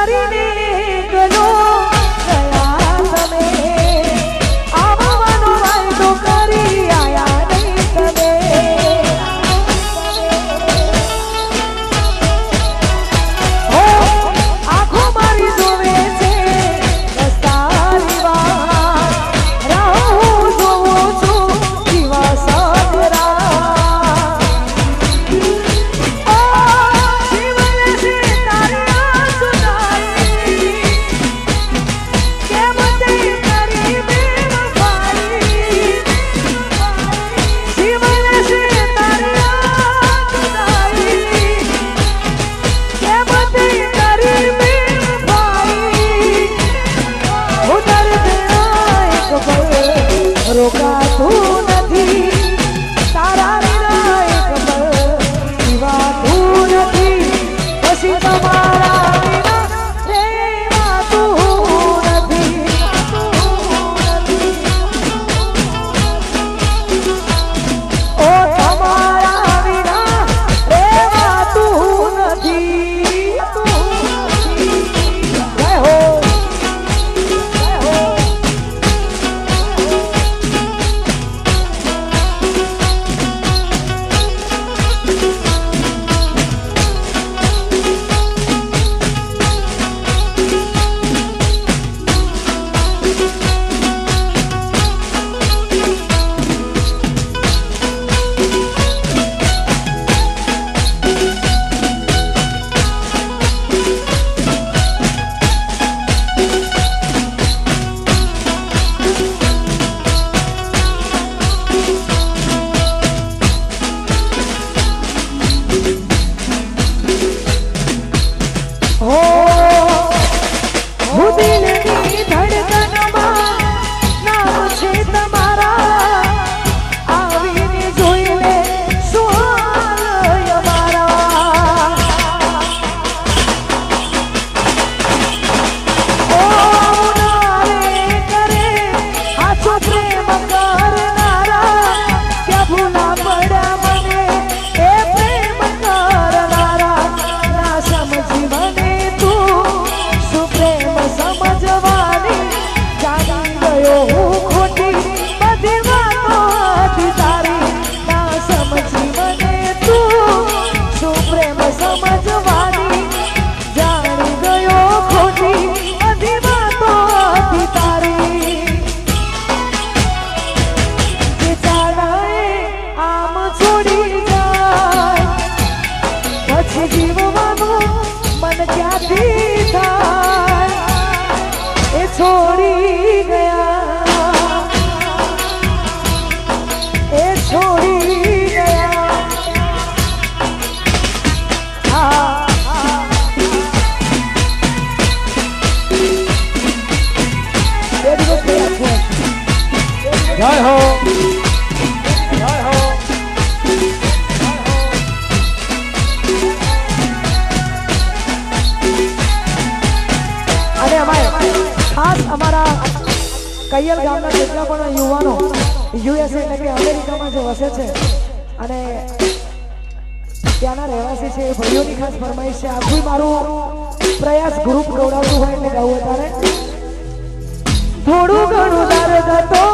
Everybody needs જય હો. અને અમારે ખાસ અમારા કૈયલ ગામના જેટલા પણ યુવાનો યુએસએ એટલે કે અમેરિકામાં જે વસે છે અને ત્યાંના રહેવાસી છે એ ભાઈઓની ખાસ ફરમાઈશ છે. આખું મારું પ્રયાસ ગ્રુપ ગૌડાવતું હોય એટલે ગાવું અત્યારે થોડું ઘણું દર્દ હતો.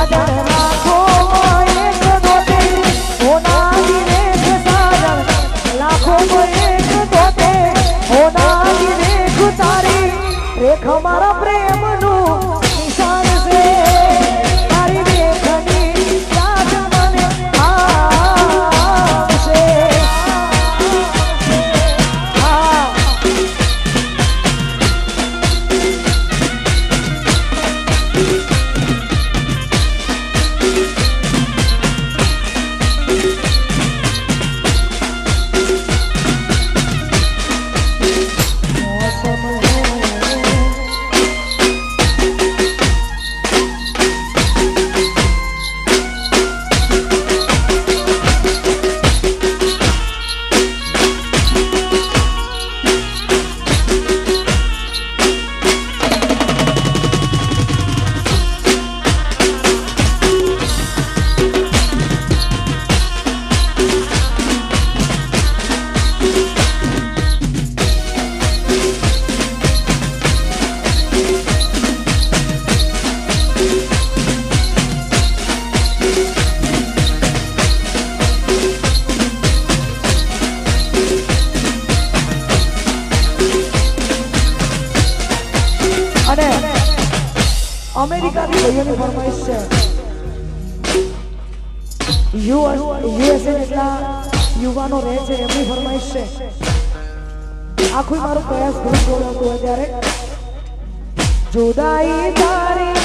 ಆದರ ભાઈઓની ફરમાઈશ છે. યુએસએ યુવાનો રહે છે એમની ફરમાઈશ છે. આખું મારો પ્રયાસ ગ્રુપ જોડાતો હોય ત્યારે જુદાઈ તારી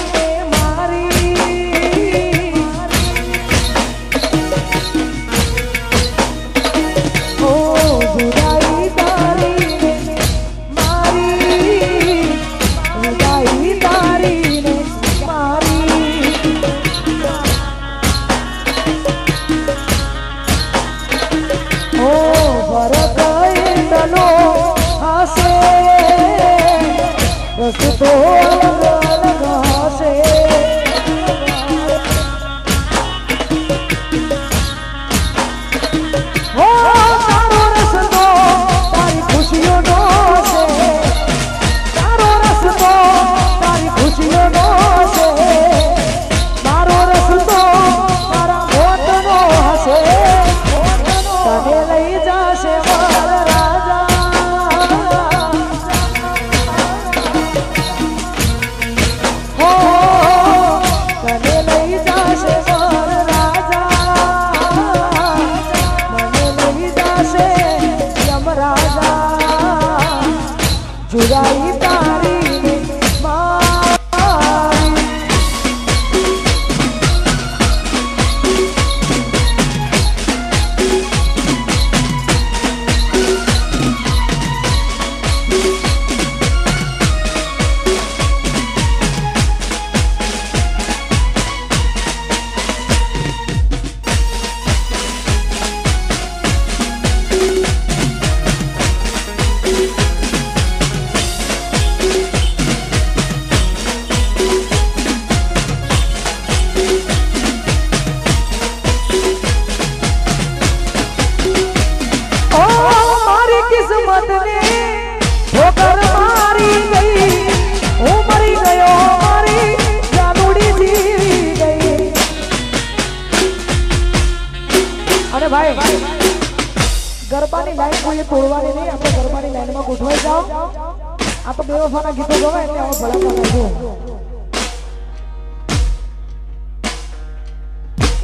આ ગીતો ગમે એટલે આવો ભડાકા લાગ્યો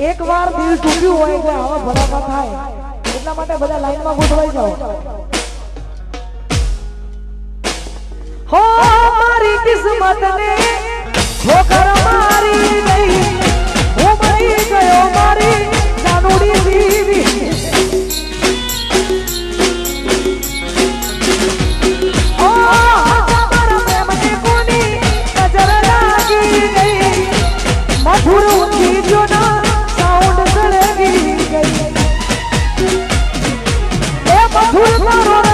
એક વાર દિલ તૂટ્યું હોય એટલે આવા ભડાકા થાય. એટલા માટે બધા લાઈનમાં ગોઠવાઈ જાઓ. હો, મારી કિસ્મત ને ઠોકર મારી ગઈ Bye.